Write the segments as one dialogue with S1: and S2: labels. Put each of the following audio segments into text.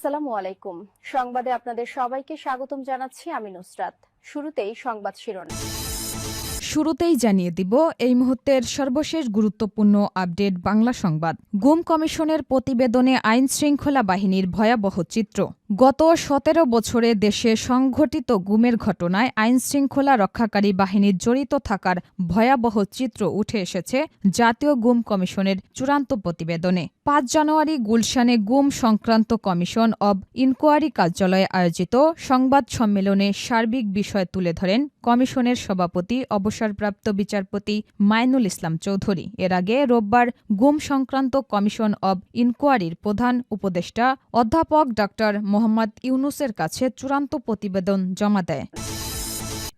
S1: আসসালামু আলাইকুম। সংবাদে আপনাদের সবাইকে স্বাগতম জানাচ্ছি আমি নুসরাত। শুরুতেই সংবাদ শিরোনাম।
S2: শুরুতেই জানিয়ে দিব, এই মুহূর্তের সর্বশেষ গুরুত্বপূর্ণ আপডেট বাংলা সংবাদ। গুম কমিশনের প্রতিবেদনে আইন শৃঙ্খলা বাহিনীর ভয়াবহ চিত্র। গত সতেরো বছরে দেশে সংঘটিত গুমের ঘটনায় আইনশৃঙ্খলা রক্ষাকারী বাহিনীর জড়িত থাকার ভয়াবহ চিত্র উঠে এসেছে জাতীয় গুম কমিশনের চূড়ান্ত প্রতিবেদনে। পাঁচ জানুয়ারি গুলশানে গুম সংক্রান্ত কমিশন অব ইনকোয়ারি কার্যালয়ে আয়োজিত সংবাদ সম্মেলনে সার্বিক বিষয় তুলে ধরেন কমিশনের সভাপতি, অবসরপ্রাপ্ত বিচারপতি মাইনুল ইসলাম চৌধুরী। এর আগে রোববার গুম সংক্রান্ত কমিশন অব ইনকোয়ারির প্রধান উপদেষ্টা অধ্যাপক ড মোহাম্মদ ইউনুসের কাছে চূড়ান্ত প্রতিবেদন জমা দেয়।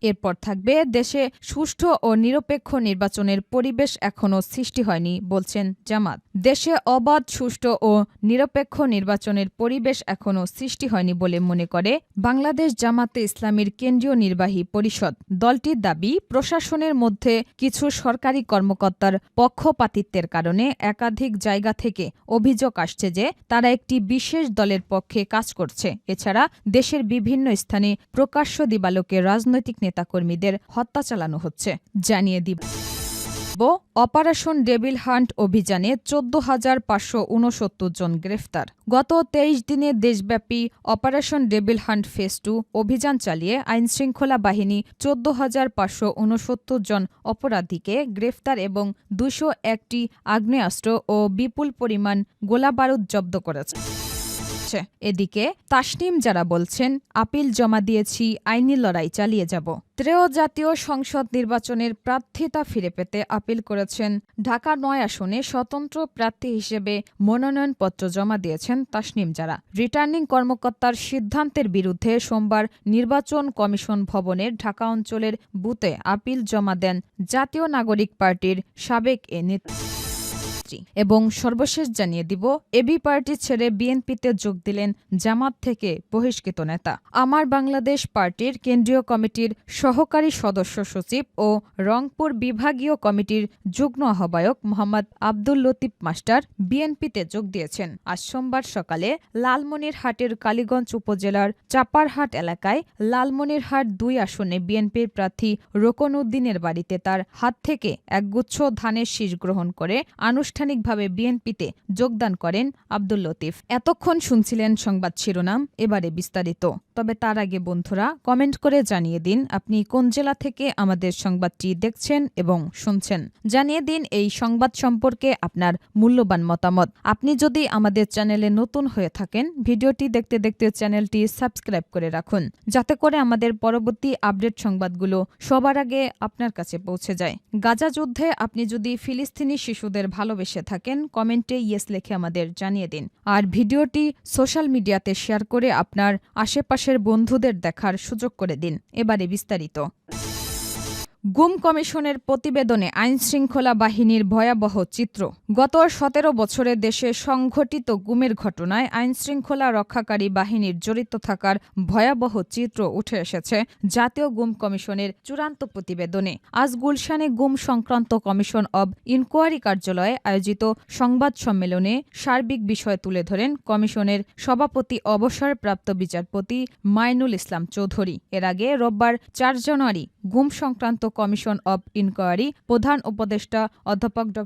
S2: এরপর থাকবে দেশে সুষ্ঠু ও নিরপেক্ষ নির্বাচনের পরিবেশ এখনও সৃষ্টি হয়নি, বলছেন জামাত। দেশে অবাধ, সুষ্ঠু ও নিরপেক্ষ নির্বাচনের পরিবেশ এখনও সৃষ্টি হয়নি বলে মনে করে বাংলাদেশ জামাতে ইসলামীর কেন্দ্রীয় নির্বাহী পরিষদ। দলটির দাবি, প্রশাসনের মধ্যে কিছু সরকারি কর্মকর্তার পক্ষপাতিত্বের কারণে একাধিক জায়গা থেকে অভিযোগ আসছে যে তারা একটি বিশেষ দলের পক্ষে কাজ করছে। এছাড়া দেশের বিভিন্ন স্থানে প্রকাশ্য দিবালোকে রাজনৈতিক নেতাকর্মীদের হত্যা চালানো হচ্ছে। জানিয়ে দিব। অপারেশন ডেভিল হান্ট অভিযানে চোদ্দ হাজার পাঁচশো উনসত্তর জন গ্রেফতার। গত তেইশ দিনে দেশব্যাপী operation devil hunt phase two অভিযান চালিয়ে আইনশৃঙ্খলা বাহিনী চোদ্দ হাজার পাঁচশো উনসত্তর জন অপরাধীকে গ্রেফতার এবং দুশো একটি আগ্নেয়াস্ত্র ও বিপুল পরিমাণ গোলাবারুদ জব্দ করেছে। হচ্ছে এদিকে তাসনিম যারা বলছেন, আপিল জমা দিয়েছি, আইনি লড়াই চালিয়ে যাব। ত্রেয় জাতীয় সংসদ নির্বাচনের প্রার্থিতা ফিরে পেতে আপিল করেছেন ঢাকা নয় আসনে স্বতন্ত্র প্রার্থী হিসেবে মনোনয়নপত্র জমা দিয়েছেন তাসনিম যারা। রিটার্নিং কর্মকর্তার সিদ্ধান্তের বিরুদ্ধে সোমবার নির্বাচন কমিশন ভবনের ঢাকা অঞ্চলের বুথে আপিল জমা দেন জাতীয় নাগরিক পার্টির সাবেক এ নেত্রী এবং সর্বশেষ জানিয়ে দিব এবি পার্টি ছেড়ে বিএনপিতে যোগ দিলেন জামাত থেকে বহিষ্কৃত নেতা। আমার বাংলাদেশ পার্টির কেন্দ্রীয় কমিটির সহকারী সদস্য সচিব ও রংপুর বিভাগীয় কমিটির যুগ্ম আহ্বায়ক মোহাম্মদ আব্দুল লতিফ মাস্টার বিএনপিতে যোগ দিয়েছেন। আজ সোমবার সকালে লালমনিরহাটের কালীগঞ্জ উপজেলার চাপারহাট এলাকায় লালমনিরহাট দুই আসনে বিএনপির প্রার্থী রোকন উদ্দিনের বাড়িতে তার হাত থেকে একগুচ্ছ ধানের শীষ গ্রহণ করে আনুষ্ঠানিকভাবে বিএনপিতে যোগদান করেন আব্দুল লতিফ। এতক্ষণ শুনছিলেন সংবাদ শিরোনাম, এবারে বিস্তারিত। তবে তার আগে বন্ধুরা, কমেন্ট করে জানিয়ে দিন আপনি কোন জেলা থেকে আমাদের সংবাদটি দেখছেন এবং শুনছেন। জানিয়ে দিন এই সংবাদ সম্পর্কে আপনার মূল্যবান মতামত। আপনি যদি আমাদের চ্যানেলে নতুন হয়ে থাকেন, ভিডিওটি দেখতে দেখতে চ্যানেলটি সাবস্ক্রাইব করে রাখুন, যাতে করে আমাদের পরবর্তী আপডেট সংবাদগুলো সবার আগে আপনার কাছে পৌঁছে যায়। গাজা যুদ্ধে আপনি যদি ফিলিস্তিনি শিশুদের ভালোবেসে থাকেন, কমেন্টে ইয়েস লেখে আমাদের জানিয়ে দিন। আর ভিডিওটি সোশ্যাল মিডিয়াতে শেয়ার করে আপনার আশেপাশের বন্ধুদের দেখার সুযোগ করে দিন। এবারে বিস্তারিত। গুম কমিশনের প্রতিবেদনে আইনশৃঙ্খলা বাহিনীর ভয়াবহ চিত্র। গত সতেরো বছরে দেশে সংঘটিত গুমের ঘটনায় আইনশৃঙ্খলা রক্ষাকারী বাহিনীর জড়িত থাকার ভয়াবহ চিত্র উঠে এসেছে জাতীয় গুম কমিশনের চূড়ান্ত প্রতিবেদনে। আজ গুলশানে গুম সংক্রান্ত কমিশন অব ইনকোয়ারি কার্যালয়ে আয়োজিত সংবাদ সম্মেলনে সার্বিক বিষয় তুলে ধরেন কমিশনের সভাপতি অবসরপ্রাপ্ত বিচারপতি মাইনুল ইসলাম চৌধুরী। এর আগে রোববার চার জানুয়ারি গুম সংক্রান্ত কমিশন অব ইনকোয়ারি প্রধান উপদেষ্টা অধ্যাপক ড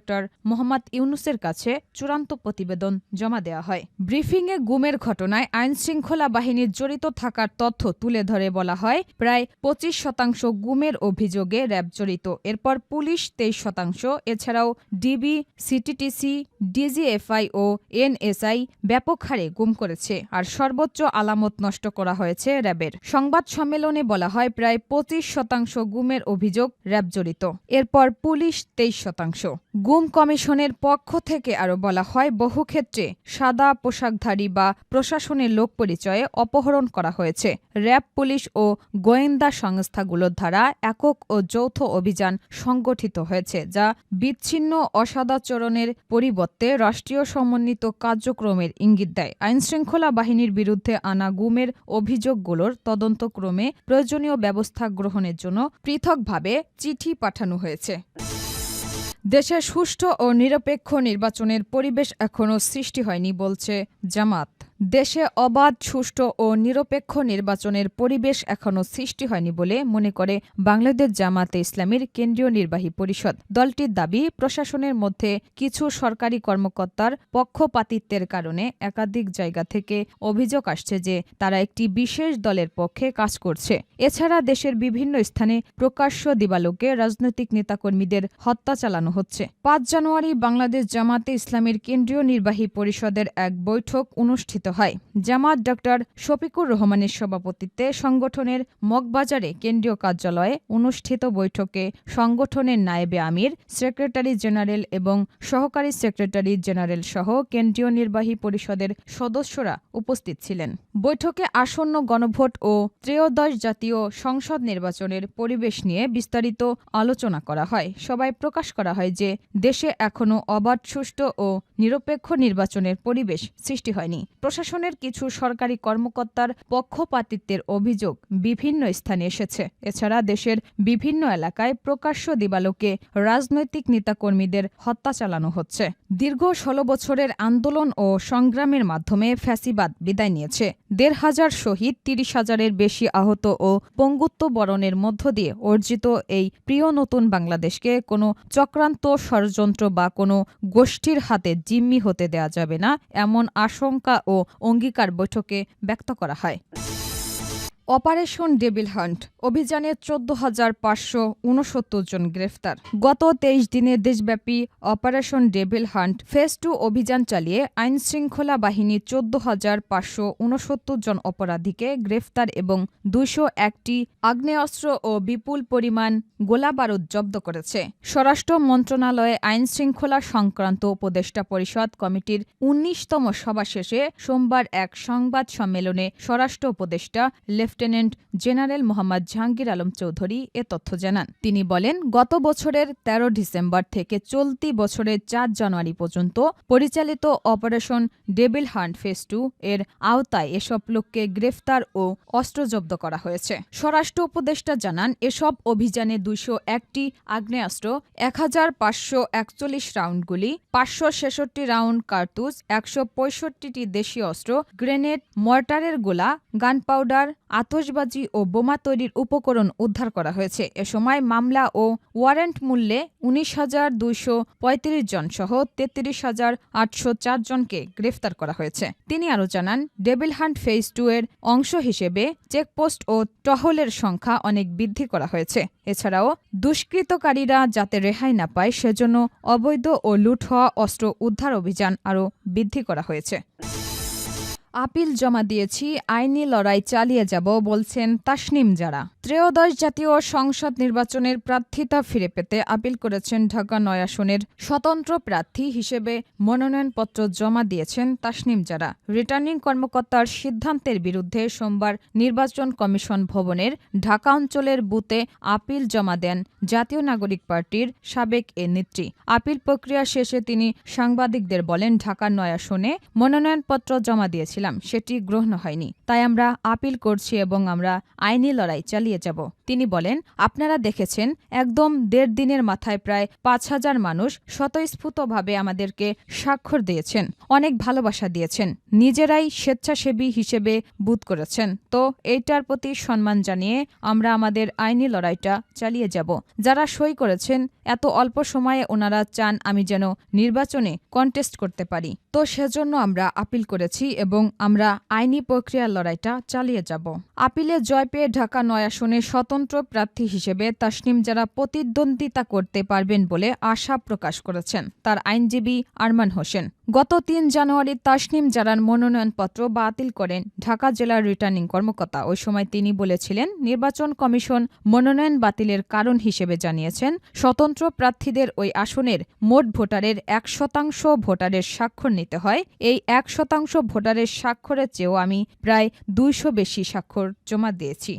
S2: মোহাম্মদ ইউনুসের কাছে চূড়ান্ত প্রতিবেদন জমা দেওয়া হয়। ব্রিফিংয়ে গুমের ঘটনায় আইনশৃঙ্খলা বাহিনীর জড়িত থাকার তথ্য তুলে ধরে বলা হয়, প্রায় পঁচিশ শতাংশ গুমের অভিযোগে র্যাব জড়িত। এরপর পুলিশ তেইশ শতাংশ, এছাড়াও ডিবি, সিটিটিসি, ডিজিএফআই ও এনএসআই ব্যাপক হারে গুম করেছে আর সর্বোচ্চ আলামত নষ্ট করা হয়েছে র্যাবের। সংবাদ সম্মেলনে বলা হয়, প্রায় পঁচিশ শতাংশ গুমের অভিযোগ র্যাব জড়িত এরপর পুলিশ তেইশ শতাংশ। গুম কমিশনের পক্ষ থেকে আরও বলা হয়, বহু ক্ষেত্রে সাদা পোশাকধারী বা প্রশাসনের লোক পরিচয়ে অপহরণ করা হয়েছে। র্যাব, পুলিশ ও গোয়েন্দা সংস্থাগুলোর দ্বারা একক ও যৌথ অভিযান সংগঠিত হয়েছে, যা বিচ্ছিন্ন অসদাচরণের পরিবর্তে রাষ্ট্রীয় সমন্বিত কার্যক্রমের ইঙ্গিত দেয়। আইনশৃঙ্খলা বাহিনীর বিরুদ্ধে আনা গুমের অভিযোগগুলোর তদন্তক্রমে প্রয়োজনীয় ব্যবস্থা গ্রহণের জন্য পৃথকভাবে চিঠি পাঠানো হয়েছে। দেশে সুষ্ঠু ও নিরপেক্ষ নির্বাচনের পরিবেশ এখনও সৃষ্টি হয়নি বলছে জামাত। দেশে অবাধ, সুষ্ঠু ও নিরপেক্ষ নির্বাচনের পরিবেশ এখনও সৃষ্টি হয়নি বলে মনে করে বাংলাদেশ জামাতে ইসলামীর কেন্দ্রীয় নির্বাহী পরিষদ। দলটির দাবি, প্রশাসনের মধ্যে কিছু সরকারি কর্মকর্তার পক্ষপাতিত্বের কারণে একাধিক জায়গা থেকে অভিযোগ আসছে যে তারা একটি বিশেষ দলের পক্ষে কাজ করছে। এছাড়া দেশের বিভিন্ন স্থানে প্রকাশ্য দিবালোকে রাজনৈতিক নেতাকর্মীদের হত্যা চালানো হচ্ছে। পাঁচ জানুয়ারি বাংলাদেশ জামাতে ইসলামীর কেন্দ্রীয় নির্বাহী পরিষদের এক বৈঠক অনুষ্ঠিত হয়। জামাত ডক্টর শফিকুর রহমানের সভাপতিত্বে সংগঠনের মগবাজারে কেন্দ্রীয় কার্যালয়ে অনুষ্ঠিত বৈঠকে সংগঠনের নায়েবে আমির, সেক্রেটারি জেনারেল এবং সহকারী সেক্রেটারি জেনারেল সহ কেন্দ্রীয় নির্বাহী পরিষদের সদস্যরা উপস্থিত ছিলেন। বৈঠকে আসন্ন গণভোট ও ত্রয়োদশ জাতীয় সংসদ নির্বাচনের পরিবেশ নিয়ে বিস্তারিত আলোচনা করা হয়। সবাই প্রকাশ করা হয় যে, দেশে এখনও অবাধ, সুষ্ঠু ও নিরপেক্ষ নির্বাচনের পরিবেশ সৃষ্টি হয়নি। প্রশাসনের কিছু সরকারি কর্মকর্তার পক্ষপাতিত্বের অভিযোগ বিভিন্ন স্থানে এসেছে। এছাড়া দেশের বিভিন্ন এলাকায় প্রকাশ্য দিবালোকে রাজনৈতিক নেতাকর্মীদের হত্যা চালানো হচ্ছে। দীর্ঘ ষোলো বছরের আন্দোলন ও সংগ্রামের মাধ্যমে ফ্যাসিবাদ বিদায় নিয়েছে। দেড় হাজার শহীদ, তিরিশ হাজারের বেশি আহত ও পঙ্গুত্ব বরণের মধ্য দিয়ে অর্জিত এই প্রিয় নতুন বাংলাদেশকে কোনো চক্রান্ত ষড়যন্ত্র বা কোনো গোষ্ঠীর হাতে জিম্মি হতে দেয়া যাবে না, এমন আশঙ্কা ও অঙ্গীকার বৈঠকে ব্যক্ত করা হয়। অপারেশন ডেবিল হান্ট অভিযানে চোদ্দ হাজার পাঁচশো উনসত্তর জন গ্রেফতার। গত তেইশ দিনে দেশব্যাপী operation devil hunt phase two অভিযান চালিয়ে আইন শৃঙ্খলা বাহিনী চোদ্দ হাজার পাঁচশো উনসত্তর জন অপরাধীকে গ্রেফতার এবং দুইশো একটি আগ্নেয়াস্ত্র ও বিপুল পরিমাণ গোলাবারুদ জব্দ করেছে। স্বরাষ্ট্র মন্ত্রণালয়ে আইন শৃঙ্খলা সংক্রান্ত উপদেষ্টা পরিষদ কমিটির উনিশতম সভা শেষে সোমবার এক সংবাদ সম্মেলনে স্বরাষ্ট্র উপদেষ্টা লেফটেন্যান্ট জেনারেল মোহাম্মদ জাহাঙ্গীর আলম চৌধুরী এ তথ্য জানান। তিনি বলেন, গত বছরের ১৩ ডিসেম্বর থেকে চলতি বছরের চার জানুয়ারি পর্যন্ত পরিচালিত operation devil hunt phase two এর আওতায় এসব লোককে গ্রেফতার ও অস্ত্র জব্দ করা হয়েছে। স্বরাষ্ট্র উপদেষ্টা জানান, এসব অভিযানে দুইশো একটি আগ্নেয়াস্ত্র, এক হাজার পাঁচশো একচল্লিশ রাউন্ড গুলি পাঁচশো ছেষট্টি রাউন্ড কার্তুজ, একশো পঁয়ষট্টিটি দেশীয় অস্ত্র, গ্রেনেড, মর্টারের গোলা গান পাউডার আতসবাজি ও বোমা তৈরির উপকরণ উদ্ধার করা হয়েছে। এ সময় মামলা ও ওয়ারেন্ট মূল্যে উনিশ হাজার দুইশো পঁয়ত্রিশ জন সহ তেত্রিশ হাজার আটশো জনকে গ্রেফতার করা হয়েছে। তিনি আরও জানান, ডেভিল হান্ট ফেজ টু এর অংশ হিসেবে চেকপোস্ট ও টহলের সংখ্যা অনেক বৃদ্ধি করা হয়েছে। এছাড়াও দুষ্কৃতকারীরা যাতে রেহাই না পায় সেজন্য অবৈধ ও লুট হওয়া অস্ত্র উদ্ধার অভিযান আরও বৃদ্ধি করা হয়েছে। আপিল জমা দিয়েছি, আইনি লড়াই চালিয়ে যাব, বলছেন তাসনিম যারা ত্রয়োদশ জাতীয় সংসদ নির্বাচনের প্রার্থিতা ফিরে পেতে আপিল করেছেন ঢাকা নয় আসনের স্বতন্ত্র প্রার্থী হিসেবে মনোনয়নপত্র জমা দিয়েছেন তাসনিম যারা রিটার্নিং কর্মকর্তার সিদ্ধান্তের বিরুদ্ধে সোমবার নির্বাচন কমিশন ভবনের ঢাকা অঞ্চলের বুথে আপিল জমা দেন জাতীয় নাগরিক পার্টির সাবেক এ নেত্রী। আপিল প্রক্রিয়া শেষে তিনি সাংবাদিকদের বলেন ঢাকার নয় আসনে মনোনয়নপত্র জমা দিয়েছিলেন করেছিলাম সেটি গ্রহণ হয়নি। তাই আমরা আপিল করছি এবং আমরা আইনি লড়াই চালিয়ে যাব। তিনি বলেন, আপনারা দেখেছেন, একদম দেড় দিনের মাথায় প্রায় পাঁচ হাজার মানুষ স্বতঃস্ফূর্তভাবে আমাদেরকে স্বাক্ষর দিয়েছেন, অনেক ভালোবাসা দিয়েছেন, নিজেরাই স্বেচ্ছাসেবী হিসেবে বুথ করেছেন। তো এইটার প্রতি সম্মান জানিয়ে আমরা আমাদের আইনি লড়াইটা চালিয়ে যাব। যারা সই করেছেন, এত অল্প সময়ে ওনারা চান আমি যেন নির্বাচনে কন্টেস্ট করতে পারি। তো সেজন্য আমরা আপিল করেছি এবং আমরা আইনি প্রক্রিয়ার লড়াইটা চালিয়ে যাব। আপিলে জয় পেয়ে ঢাকা নয় আসনে স্বতন্ত্র প্রার্থী হিসেবে তাসনিম যারা প্রতিদ্বন্দ্বিতা করতে পারবেন বলে আশা প্রকাশ করেছেন, তার আইনজীবী আরমান হোসেন। গত তিন জানুয়ারি তাসনিম জারার মনোনয়নপত্র বাতিল করেন ঢাকা জেলার রিটার্নিং কর্মকর্তা। ওই সময় তিনি বলেছিলেন, নির্বাচন কমিশন মনোনয়ন বাতিলের কারণ হিসেবে জানিয়েছেন, স্বতন্ত্র প্রার্থীদের ওই আসনের মোট ভোটারের এক শতাংশ ভোটারের স্বাক্ষর নিতে হয়। এই এক শতাংশ ভোটারের স্বাক্ষরের চেয়েও আমি প্রায় দুইশো বেশি স্বাক্ষর জমা দিয়েছি।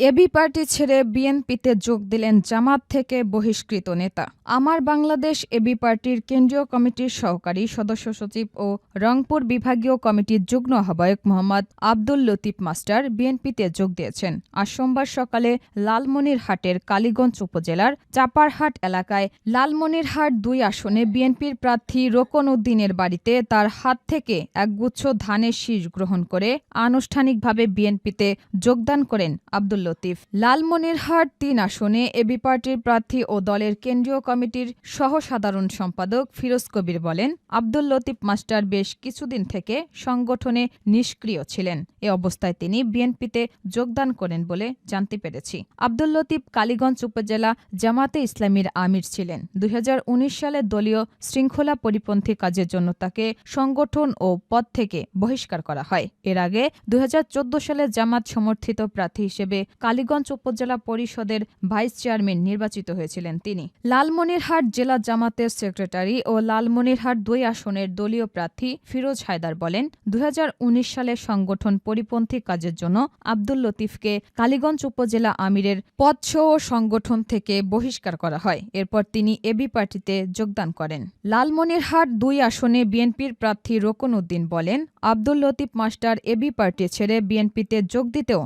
S2: এবি পার্টি ছেড়ে বিএনপিতে যোগ দিলেন জামাত থেকে বহিষ্কৃত নেতা। আমার বাংলাদেশ এবি পার্টির কেন্দ্রীয় কমিটির সহকারী সদস্য সচিব ও রংপুর বিভাগীয় কমিটির যুগ্ম আহ্বায়ক মোহাম্মদ আব্দুল লতিফ মাস্টার বিএনপিতে যোগ দিয়েছেন। আজ সোমবার সকালে লালমনিরহাটের কালীগঞ্জ উপজেলার চাপারহাট এলাকায় লালমনিরহাট দুই আসনে বিএনপির প্রার্থী রোকন উদ্দিনের বাড়িতে তার হাত থেকে একগুচ্ছ ধানের শীষ গ্রহণ করে আনুষ্ঠানিকভাবে বিএনপিতে যোগদান করেন আব্দুল লতিফ। লালমনিরহাট তিন আসনে এবি পার্টির প্রার্থী ও দলের কেন্দ্রীয় কমিটির সহ সাধারণ সম্পাদক ফিরোজ কবির বলেন, আব্দুল লতিফ মাস্টার বেশ কিছুদিন থেকে সংগঠনে নিষ্ক্রিয় ছিলেন। এ অবস্থায় তিনি বিএনপিতে যোগদান করেন বলে জানতে পেরেছি। আব্দুল লতিফ কালীগঞ্জ উপজেলা জামাতে ইসলামীর আমির ছিলেন। দুই হাজার উনিশ সালে দলীয় শৃঙ্খলা পরিপন্থী কাজের জন্য তাকে সংগঠন ও পদ থেকে বহিষ্কার করা হয়। এর আগে দুই হাজার চোদ্দ সালে জামাত সমর্থিত প্রার্থী হিসেবে কালীগঞ্জ উপজেলা পরিষদের ভাইস চেয়ারম্যান নির্বাচিত হয়েছিলেন তিনি। লালমনিরহাট জেলা জামাতের সেক্রেটারি ও লালমনিরহাট দুই আসনের দলীয় প্রার্থী ফিরোজ হায়দার বলেন, দুই হাজার উনিশ সালে সংগঠন পরিপন্থী কাজের জন্য আব্দুল লতিফকে কালীগঞ্জ উপজেলা আমিরের পদসহ সংগঠন থেকে বহিষ্কার করা হয়। এরপর তিনি এবি পার্টিতে যোগদান করেন। লালমনিরহাট দুই আসনে বিএনপির প্রার্থী রোকন উদ্দিন বলেন, Abdul Latif master AB party ছেড়ে বিএনপিতে যোগ দিতেও